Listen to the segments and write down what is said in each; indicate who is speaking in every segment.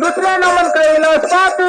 Speaker 1: दूसरे नमन कैलास पाटी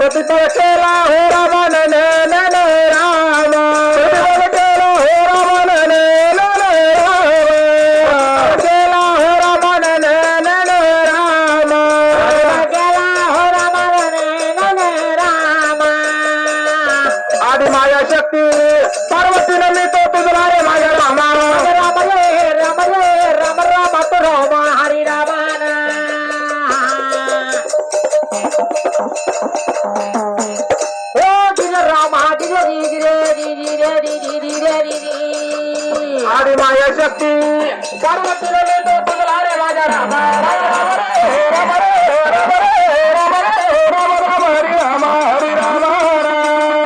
Speaker 1: पतितो केला हो
Speaker 2: रावण
Speaker 1: वाढी माया शक्ति सर्व तुला राम
Speaker 2: रे राम राम राम हरी राम राम
Speaker 1: राम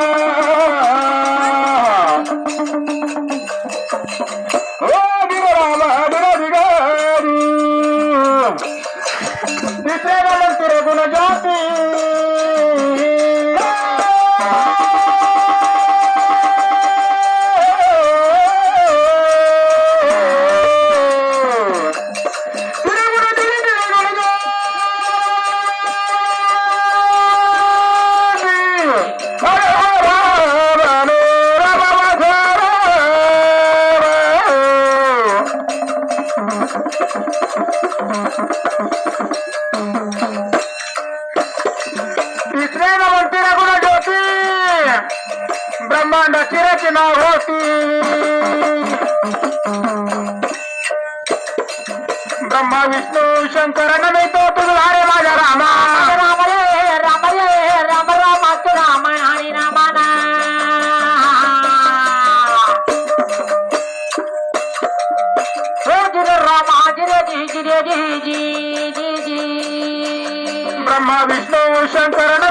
Speaker 1: ब्रह्मांड की रचना होती ब्रह्मा विष्णू शंकर नमे तो तुझ हरे माझ्या रामा रामा బ్రహ్మ విష్ణువు శంకరణ